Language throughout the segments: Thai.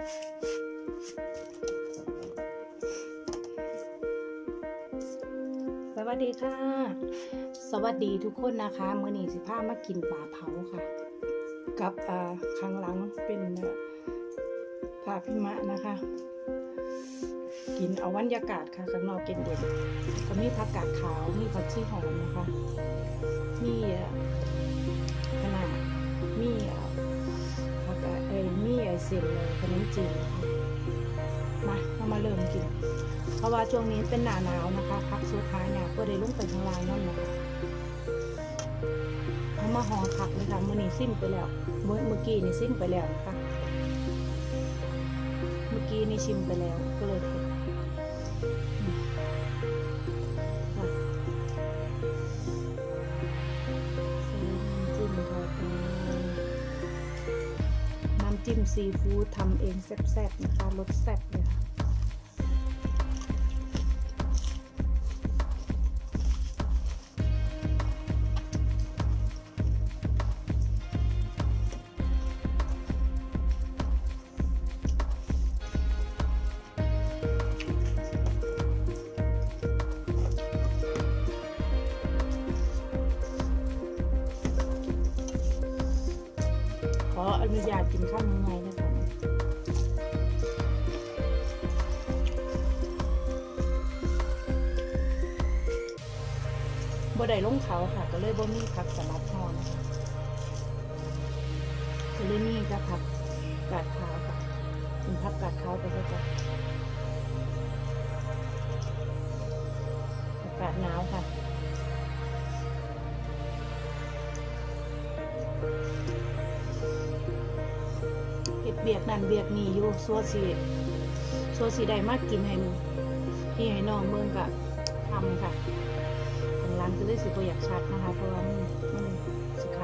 สวัสดีค่ะ สวัสดีทุกคนนะคะมื้อนี้สิพามากินปลาเผาค่ะ กับอ่าข้งหลังเป็นเอ่อผาพิมะนะคะ กินเอาบรรยากาศค่ะข้างนอกเย็นๆก็มีผักกาดขาวมีผักชีหอมนะคะ มีเอ่อขนาดมี มีไอเสียเลยขนมจีนมาเรามาเริ่มกิน เพราะว่าช่วงนี้เป็นหนาหนาวนะคะ พักสุดท้ายเนี่ยก็ได้ลงไปทางล่างนั่นนะคะเอามาห่อผักเลยค่ะมื่อนี้ซิมไปแล้วเมื่อเมื่อกี้นี่ซิมไปแล้วนะคะ เมื่อกี้นี่ชิมไปแล้วก็เลย มซีฟู้ดทำเองแซ่บๆนะคะรสแซ่บเลยค่ะ ขออนุญากินข้าวยังไงนะคะบ่ได้ลงเขาค่ะ ก็เลยบ่มีผักสำหรับห่อนะคะก็เลยมีแต่ผักกาดขาวค่ะกินผักกาดขาวไปก็จะอากาศหนาวค่ะ เบียกนั่นเบียกนี่อยู่สัวสิสัวสิได้มากกินให้หนูพี่ให้น้องเมืองกะทำค่ะทางร้านก็เลยสิบ่อยากชัดนะคะ เพราะว่ามันมันสิค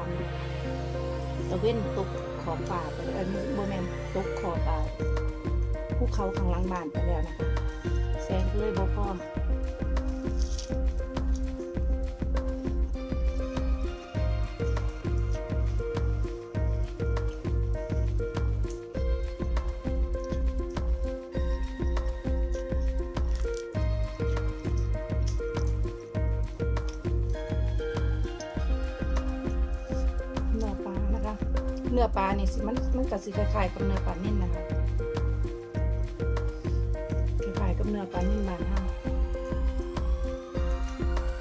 ำตะเว้นตกขอบป่าไปอันนี้บ่แมนตกขอบป่าภูเขาข้างหลังบ้านไปแล้วนะคะแสงก็เลยบ่พอเเนื้อปลานี่สิมันมันก็สิคล้ายๆกับเนื้อปลานิ่นนะคะคล้ายๆกับเนื้อปลานิ่นบ้านเฮา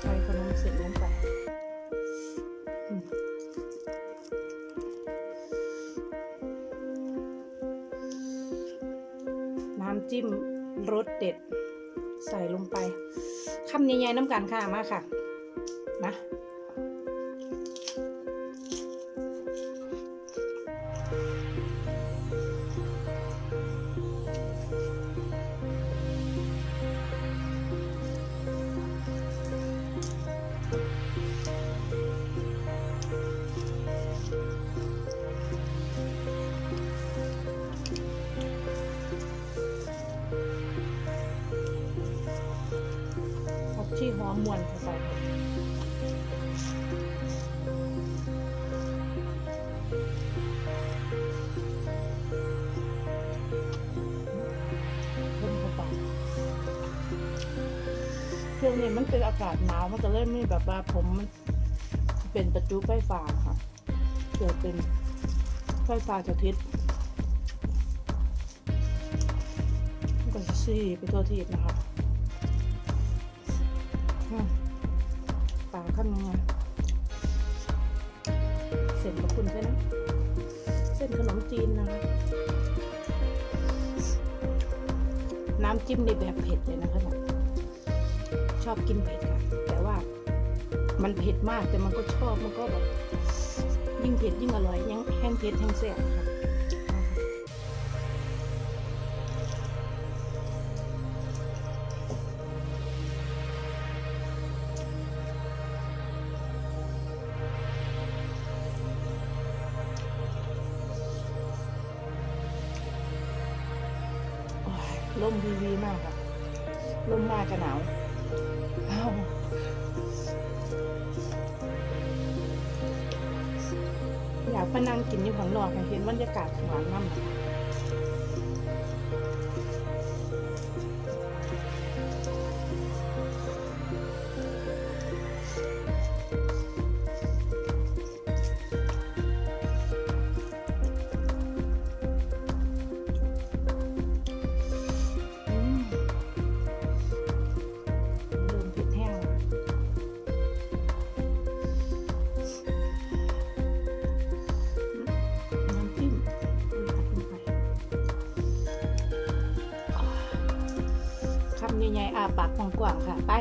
ใส่ขนมเส้นลงไปน้ำจิ้มรสเด็ด ใส่ลงไปคำใหญ่ๆน้ำกันค่ะมาค่ะ นะ กชีหอมมวนเข้าไปเราช่วงนี้มันเป็นอากาศหนาวมันจะเริ่มมีแบบว่าผมมันเป็นประจุไฟฟ้าค่ะเกิดเป็นไฟฟ้าสถิตก็ซี่ไปทั่วทีบนะคะ ปลาข้างนึงอะเส้นขอบคุณใช่ไหมเส้นขนมจีนนะคะ น้ำจิ้มในแบบเผ็ดเลยนะคะนี่ยชอบกินเผ็ดค่ะ แต่ว่ามันเผ็ดมากแต่มันก็ชอบมันก็แบบยิ่งเผ็ดยิ่งอร่อยยังแห้งเผ็ดแห้งแซ่บค่ะ ร่มวีวีมากค่ะลมมากจะหนาวอ้าวอยากพนังกินอยู่ข้างนอกให้เห็นบรรยากาศข้างหลังน้ำน ปากกว้างๆค่ะ ไป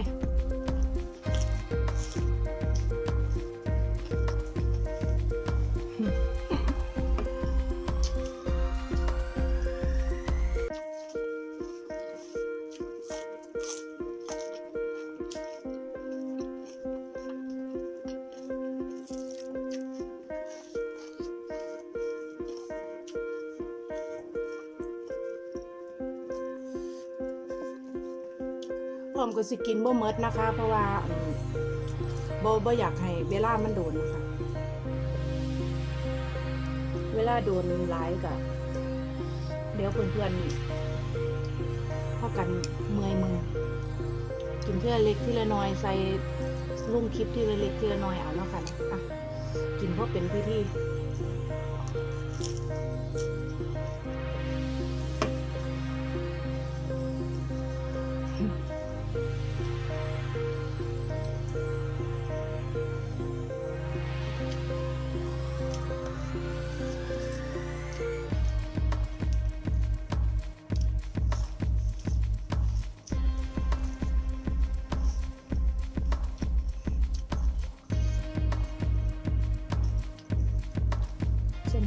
มก็สิกินบ่เมดนะคะ เพราะว่าบ่บ่อยากให้เวลามันโดนนะคะเวลาโดนหลายก็เดี๋ยวเพื่อนๆพากันเมื่อยมือกินเทื่อเล็กทีละน้อยใส่ลุ่มคลิปทีละเล็กทีละน้อยเอาเนาะค่ะอะกินเพราะเป็นพิธี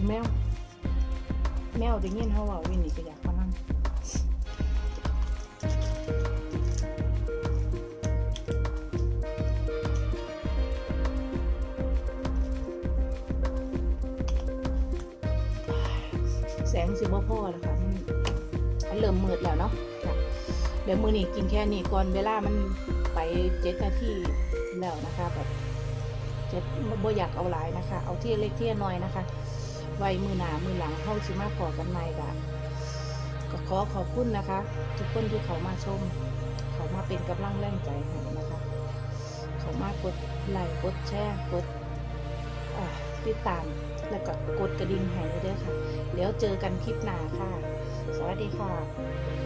แมว แมวได้ยินเขาว่าวินนี่ก็อยากมานั่งแสงสิบ่พอแล้วค่ะมันมันเริ่มมืดแล้วเนาะค่ะเดี๋ยวมือนี้กินแค่นี้ก่อนเวลามันไปเจ็ดนาทีแล้วนะคะแบบจะบ่อยากเอาหลายนะคะ เอาที่เล็กที่น้อยนะคะ ไว้มือหนามือหลังเข้าชิมากขอกันใหม่กะก็ขอขอบคุณนะคะ ทุกคนที่เขามาชม เขามาเป็นกำลังแรงใจให้นะคะ เขามากดไลค์กดแชร์กดติดตามแล้วก็กดกระดิ่งให้ด้วยค่ะ แล้วเจอกันคลิปหน้าค่ะ สวัสดีค่ะ